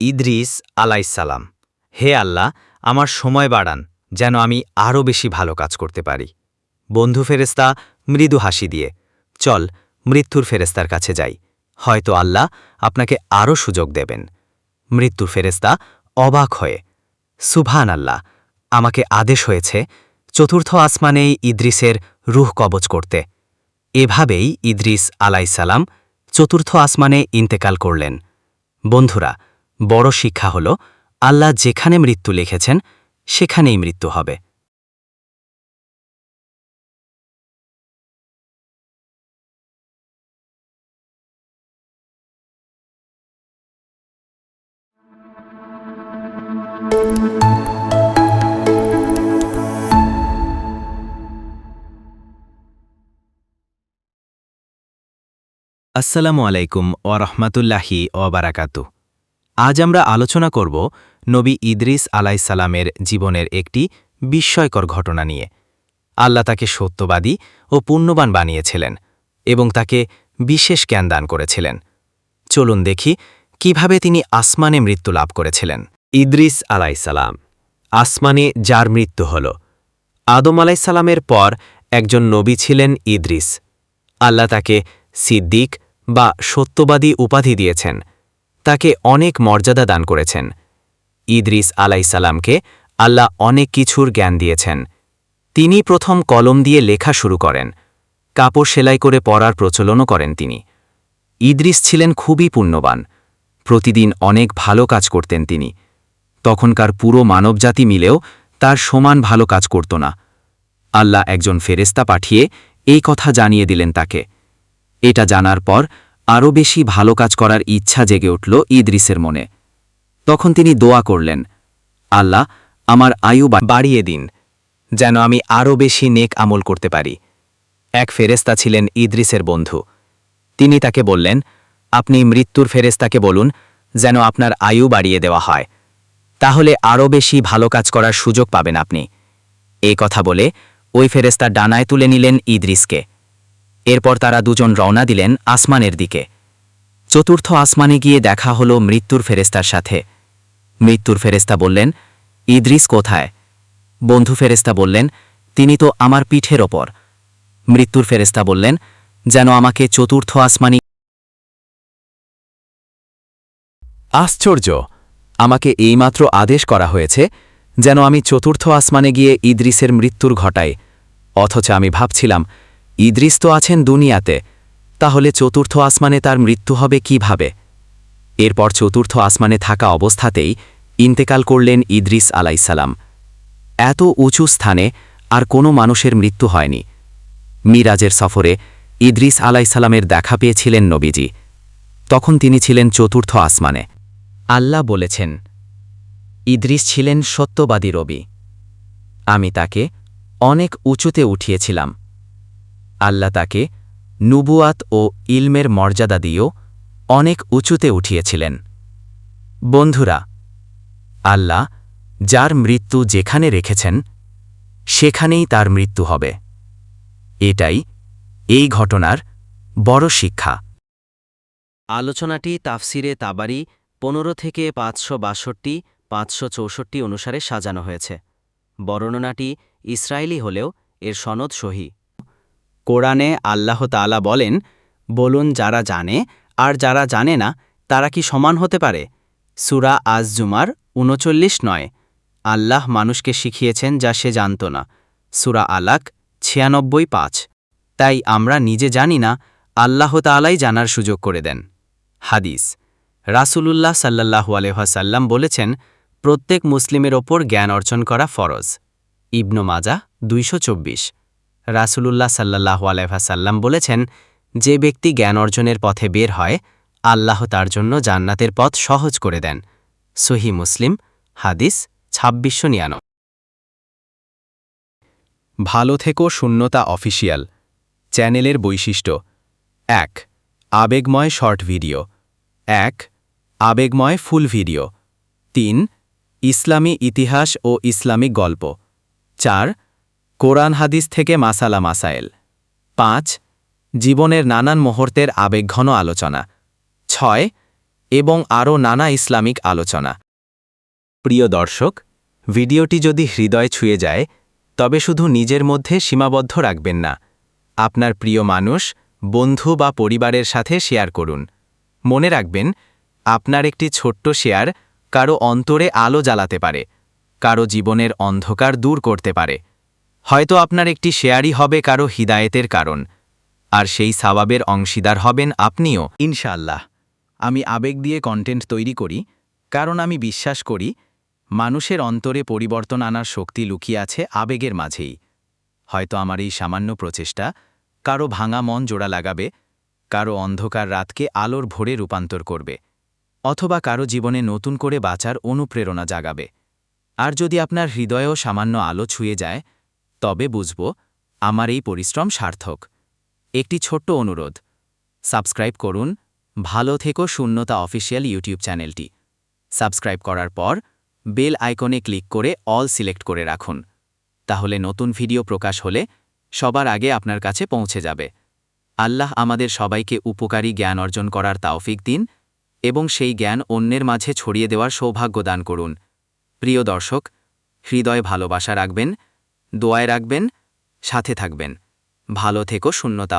ইদ্রিস আলাইসালাম, হে আল্লাহ, আমার সময় বাড়ান, যেন আমি আরও বেশি ভালো কাজ করতে পারি। বন্ধু ফেরেস্তা মৃদু হাসি দিয়ে, চল, মৃত্যুর ফেরেস্তার কাছে যাই, হয়তো আল্লাহ আপনাকে আরও সুযোগ দেবেন। মৃত্যুর ফেরেস্তা অবাক হয়ে সুভান আল্লাহ আমাকে আদেশ হয়েছে, চতুর্থ আসমানেই ইদ্রিসের রুহ কবচ করতে। এভাবেই ইদ্রিস আলাইসালাম চতুর্থ আসমানে ইন্তেকাল করলেন। বন্ধুরা বড় শিক্ষা হল আল্লাহ যেখানে মৃত্যু লিখেছেন সেখানেই মৃত্যু হবে। আসসালামু আলাইকুম ও রহমাতুল্লাহি আজ আমরা আলোচনা করব নবী ইদ্রিস আলাইসালামের জীবনের একটি বিস্ময়কর ঘটনা নিয়ে। আল্লাহ তাকে সত্যবাদী ও পুণ্যবান বানিয়েছিলেন এবং তাকে বিশেষ জ্ঞান দান করেছিলেন। চলুন দেখি কীভাবে তিনি আসমানে মৃত্যু লাভ করেছিলেন। ইদ্রিস আলাইসালাম আসমানে যার মৃত্যু হল। আদম আলাইসালামের পর একজন নবী ছিলেন ইদ্রিস। আল্লাহ তাকে সিদ্দিক বা সত্যবাদী উপাধি দিয়েছেন। তাকে অনেক মর্যাদা দান করেছেন। ইদ্রিস আলাইসালামকে আল্লাহ অনেক কিছুর জ্ঞান দিয়েছেন। তিনি প্রথম কলম দিয়ে লেখা শুরু করেন। কাপড় সেলাই করে পড়ার প্রচলনও করেন তিনি। ইদ্রিস ছিলেন খুবই পুণ্যবান। প্রতিদিন অনেক ভালো কাজ করতেন তিনি। তখনকার পুরো মানবজাতি মিলেও তার সমান ভালো কাজ করত না। আল্লাহ একজন ফেরেস্তা পাঠিয়ে এই কথা জানিয়ে দিলেন তাকে। এটা জানার পর আরও বেশি ভালো কাজ করার ইচ্ছা জেগে উঠল ইদ্রিসের মনে। তখন তিনি দোয়া করলেন, আল্লাহ, আমার আয়ু বাড়িয়ে দিন, যেন আমি আরও বেশি নেক আমল করতে পারি। এক ফেরেস্তা ছিলেন ইদ্রিসের বন্ধু। তিনি তাকে বললেন, আপনি মৃত্যুর ফেরেস্তাকে বলুন, যেন আপনার আয়ু বাড়িয়ে দেওয়া হয়। তাহলে আরও বেশি ভালো কাজ করার সুযোগ পাবেন আপনি। এই কথা বলে ওই ফেরেস্তা ডানায় তুলে নিলেন ইদ্রিসকে। এরপর তারা দুজন রওনা দিলেন আসমানের দিকে। চতুর্থ আসমানে গিয়ে দেখা হলো মৃত্যুর ফেরেস্তার সাথে। মৃত্যুর ফেরেস্তা বললেন, ইদ্রিস কোথায়? বন্ধু ফেরেস্তা বললেন, তিনি তো আমার পিঠের ওপর। মৃত্যুর ফেরেস্তা বললেন, যেন আমাকে চতুর্থ আসমানি আশ্চর্য! আমাকে এইমাত্র আদেশ করা হয়েছে যেন আমি চতুর্থ আসমানে গিয়ে ইদ্রিসের মৃত্যুর ঘটাই। অথচ আমি ভাবছিলাম ইদ্রিস তো আছেন দুনিয়াতে, তাহলে চতুর্থ আসমানে তার মৃত্যু হবে কীভাবে? এরপর চতুর্থ আসমানে থাকা অবস্থাতেই ইন্তেকাল করলেন ইদ্রিস আলাইসালাম। এত উঁচু স্থানে আর কোনো মানুষের মৃত্যু হয়নি। মিরাজের সফরে ইদ্রিস আলাইসালামের দেখা পেয়েছিলেন নবীজি। তখন তিনি ছিলেন চতুর্থ আসমানে। আল্লাহ বলেছেন, ইদ্রিস ছিলেন সত্যবাদী রবি। আমি তাকে অনেক উঁচুতে উঠিয়েছিলাম। আল্লাহ তাকে নুবুয়াত ও ইলমের মর্যাদা দিয়েও অনেক উঁচুতে উঠিয়েছিলেন। বন্ধুরা, আল্লাহ যার মৃত্যু যেখানে রেখেছেন, সেখানেই তার মৃত্যু হবে। এটাই এই ঘটনার বড় শিক্ষা। আলোচনাটি তাফসিরে তাবারি পনেরো থেকে পাঁচশো বাষট্টি, পাঁচশো চৌষট্টি অনুসারে সাজানো হয়েছে। বর্ণনাটি ইসরায়েলি হলেও এর সনদ সহি। কোরআনে আল্লাহ তালা বলেন, বলুন যারা জানে আর যারা জানে না, তারা কি সমান হতে পারে? সুরা আজ জুমার উনচল্লিশ নয়, আল্লাহ মানুষকে শিখিয়েছেন যা সে জানত না। সুরা আলাক ছিয়ানব্বই পাঁচ। তাই আমরা নিজে জানি না, আল্লাহ তালাই জানার সুযোগ করে দেন। হাদিস। রাসূলুল্লাহ সাল্লাহু আলহাসাল্লাম বলেছেন, প্রত্যেক মুসলিমের ওপর জ্ঞান অর্জন করা ফরজ। ইবনু মাজা দুইশো চব্বিশ। রাসূলুল্লাহ সাল্লাহু আলহাসাল্লাম বলেছেন, যে ব্যক্তি জ্ঞান অর্জনের পথে বের হয়, আল্লাহ তার জন্য জান্নাতের পথ সহজ করে দেন। সহি মুসলিম, হাদিস ছাব্বিশশো নিয়ানো ভালো থেকো শূন্যতা অফিসিয়াল চ্যানেলের বৈশিষ্ট্য। এক, আবেগময় শর্ট ভিডিও। এক, আবেগময় ফুল ভিডিও। তিন, ইসলামী ইতিহাস ও ইসলামিক গল্প। চার কোরআন হাদিস থেকে মাসালা মাসাইল পাঁচ, জীবনের নানান মুহূর্তের আবেগঘন আলোচনা। ছয়, এবং আরও নানা ইসলামিক আলোচনা। প্রিয় দর্শক, ভিডিওটি যদি হৃদয় ছুঁয়ে যায়, তবে শুধু নিজের মধ্যে সীমাবদ্ধ রাখবেন না। আপনার প্রিয় মানুষ, বন্ধু বা পরিবারের সাথে শেয়ার করুন। মনে রাখবেন, আপনার একটি ছোট্ট শেয়ার কারও অন্তরে আলো জ্বালাতে পারে, কারও জীবনের অন্ধকার দূর করতে পারে। হয়তো আপনার একটি শেয়ারই হবে কারও হিদায়েতের কারণ, আর সেই সাবাবের অংশীদার হবেন আপনিও। ইনশাল্লাহ আমি আবেগ দিয়ে কন্টেন্ট তৈরি করি, কারণ আমি বিশ্বাস করি, মানুষের অন্তরে পরিবর্তন আনার শক্তি লুকিয়ে আছে আবেগের মাঝেই। হয়তো আমার এই সামান্য প্রচেষ্টা কারও ভাঙা মন জোড়া লাগাবে, কারও অন্ধকার রাতকে আলোর ভোরে রূপান্তর করবে, অথবা কারও জীবনে নতুন করে বাঁচার অনুপ্রেরণা জাগাবে। আর যদি আপনার হৃদয়েও সামান্য আলো ছুঁয়ে যায় তবে বুঝব, আমার এই পরিশ্রম সার্থক। একটি ছোট্ট অনুরোধ। সাবস্ক্রাইব করুন। ভালো থেকো শূন্যতা অফিসিয়াল ইউটিউব চ্যানেলটি। সাবস্ক্রাইব করার পর বেল আইকনে ক্লিক করে অল সিলেক্ট করে রাখুন। তাহলে নতুন ভিডিও প্রকাশ হলে সবার আগে আপনার কাছে পৌঁছে যাবে। আল্লাহ আমাদের সবাইকে উপকারী জ্ঞান অর্জন করার তাওফিক দিন এবং সেই জ্ঞান অন্যের মাঝে ছড়িয়ে দেওয়ার সৌভাগ্য দান করুন। প্রিয় দর্শক, হৃদয় ভালোবাসা রাখবেন। দোয়ায় রাখবেন সাথে থাকবেন। ভালো থেকো শূন্যতা